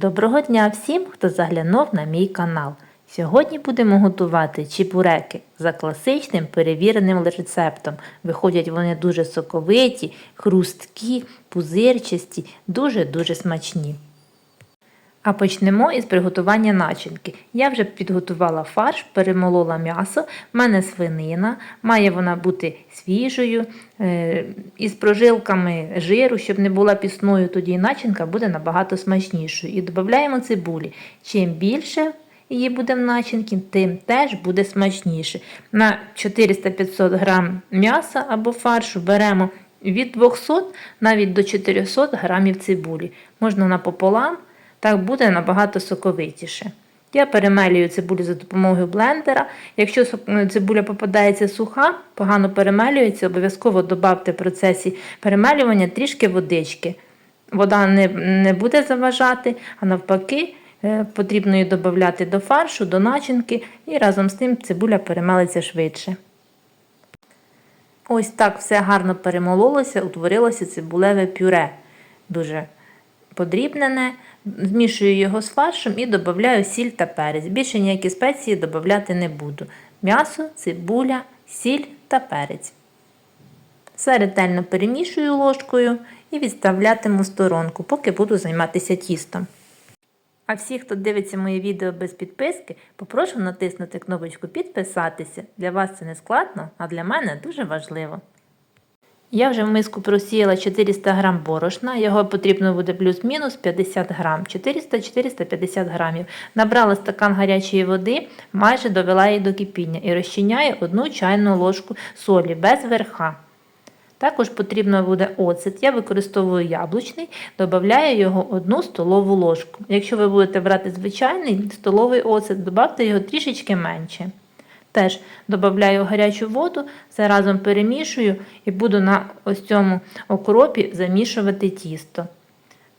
Доброго дня всім, хто заглянув на мій канал. Сьогодні будемо готувати чіпуреки за класичним перевіреним рецептом. Виходять вони дуже соковиті, хрусткі, пузирчасті, дуже-дуже смачні. А почнемо із приготування начинки. Я вже підготувала фарш, перемолола м'ясо, в мене свинина, має вона бути свіжою, е, із прожилками жиру, щоб не була пісною, тоді начинка буде набагато смачнішою. І додаємо цибулі. Чим більше її буде в начинці, тим теж буде смачніше. На 400-500 грам м'яса або фаршу беремо від 200 навіть до 400 грамів цибулі. Можна напополам, так буде набагато соковитіше. Я перемелюю цибулю за допомогою блендера. Якщо цибуля попадається суха, погано перемелюється, обов'язково додавте в процесі перемелювання трішки водички. Вода не, не буде заважати, а навпаки, е, потрібно її додати до фаршу, до начинки, і разом з тим цибуля перемелиться швидше. Ось так все гарно перемололося, утворилося цибулеве пюре. Дуже подрібнене. Змішую його з фаршем і додаю сіль та перець. Більше ніякі спеції додати не буду. М'ясо, цибуля, сіль та перець. Все ретельно перемішую ложкою і відставлятиму в сторонку, поки буду займатися тістом. А всі, хто дивиться моє відео без підписки, попрошу натиснути кнопочку підписатися. Для вас це не складно, а для мене дуже важливо. Я вже в миску просіяла 400 г борошна, його потрібно буде плюс-мінус 50 г, 400-450 грамів. Набрала стакан гарячої води, майже довела її до кипіння і розчиняю одну чайну ложку солі без верха. Також потрібно буде оцет. Я використовую яблучний, додаю його 1 столову ложку. Якщо ви будете брати звичайний столовий оцет, додавте його трішечки менше. Теж додаю гарячу воду, все разом перемішую і буду на ось цьому окропі замішувати тісто.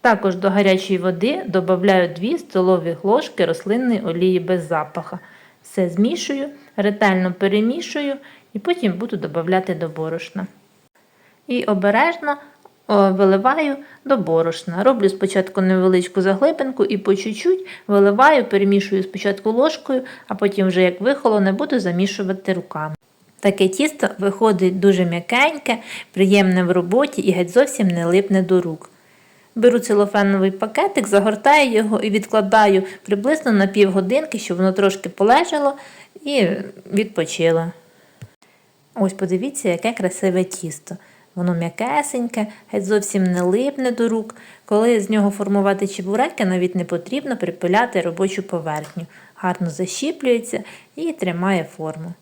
Також до гарячої води додаю 2 столові ложки рослинної олії без запаха. Все змішую, ретельно перемішую і потім буду додавати до борошна. І обережно виливаю до борошна. Роблю спочатку невеличку заглибинку і по чуть-чуть виливаю, перемішую спочатку ложкою, а потім, вже як вихолоне, буду замішувати руками. Таке тісто виходить дуже м'якеньке, приємне в роботі і геть зовсім не липне до рук. Беру целофановий пакетик, загортаю його і відкладаю приблизно на півгодинки, щоб воно трошки полежало і відпочило. Ось подивіться, яке красиве тісто. Воно м'якесеньке, геть зовсім не липне до рук. Коли з нього формувати чебуреки, навіть не потрібно припиляти робочу поверхню. Гарно защіплюється і тримає форму.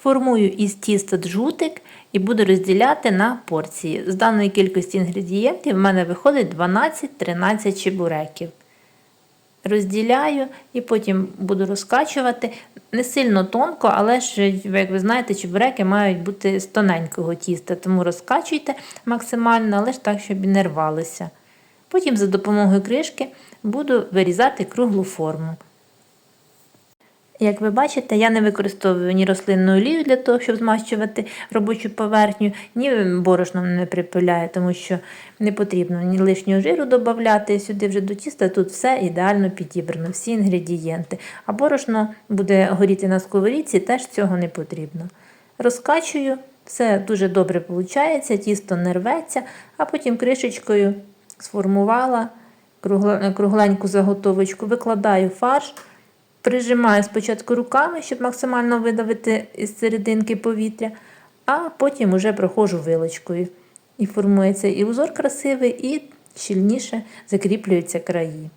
Формую із тіста джутик і буду розділяти на порції. З даної кількості інгредієнтів в мене виходить 12-13 чебуреків. Розділяю і потім буду розкачувати не сильно тонко, але ж, як ви знаєте, чебуреки мають бути з тоненького тіста, тому розкачуйте максимально, але ж так, щоб і не рвалися. Потім за допомогою кришки буду вирізати круглу форму. Як ви бачите, я не використовую ні рослинну олію для того, щоб змащувати робочу поверхню, ні борошном не припиляю, тому що не потрібно ні лишнього жиру додати сюди вже до тіста, тут все ідеально підібрано, всі інгредієнти. А борошно буде горіти на сковорідці, теж цього не потрібно. Розкачую, все дуже добре виходить, тісто не рветься, а потім кришечкою сформувала кругленьку заготовочку, викладаю фарш. Прижимаю спочатку руками, щоб максимально видавити із серединки повітря, а потім вже проходжу вилочкою. І формується і узор красивий, і щільніше закріплюються краї.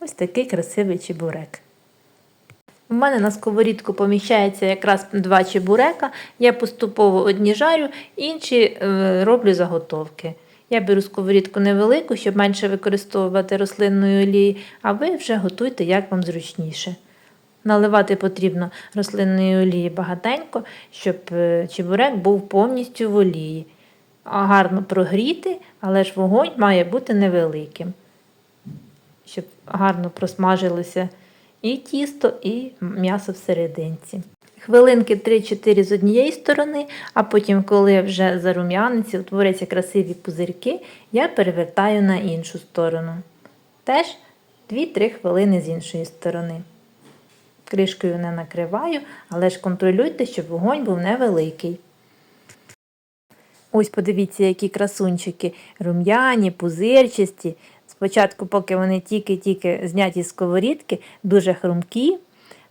Ось такий красивий чебурек. У мене на сковорідку поміщається якраз два чебурека. Я поступово одні жарю, інші е, роблю заготовки. Я беру сковорідку невелику, щоб менше використовувати рослинної олії, а ви вже готуйте, як вам зручніше. Наливати потрібно рослинної олії багатенько, щоб е, чебурек був повністю в олії. А гарно прогріти, але ж вогонь має бути невеликим, щоб гарно просмажилося і тісто, і м'ясо всерединці. Хвилинки 3-4 з однієї сторони, а потім, коли вже зарум'яниться, утворяться красиві пузирки, я перевертаю на іншу сторону. Теж 2-3 хвилини з іншої сторони. Кришкою не накриваю, але ж контролюйте, щоб вогонь був невеликий. Ось подивіться, які красунчики рум'яні, пузирчасті. Спочатку, поки вони тільки-тільки зняті з сковорідки, дуже хрумкі,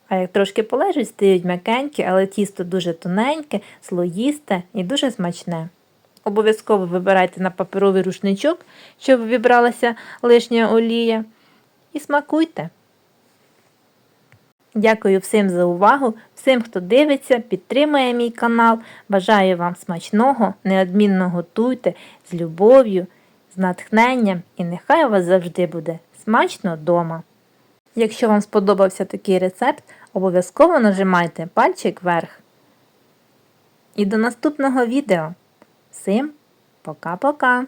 а як трошки полежать, стають м'якенькі, але тісто дуже тоненьке, слоїсте і дуже смачне. Обов'язково вибирайте на паперовий рушничок, щоб вібралася лишня олія, і смакуйте. Дякую всім за увагу, всім, хто дивиться, підтримує мій канал. Бажаю вам смачного, неодмінно готуйте з любов'ю, з натхненням і нехай у вас завжди буде смачно вдома. Якщо вам сподобався такий рецепт, обов'язково нажимайте пальчик вверх. І до наступного відео. Всім пока-пока!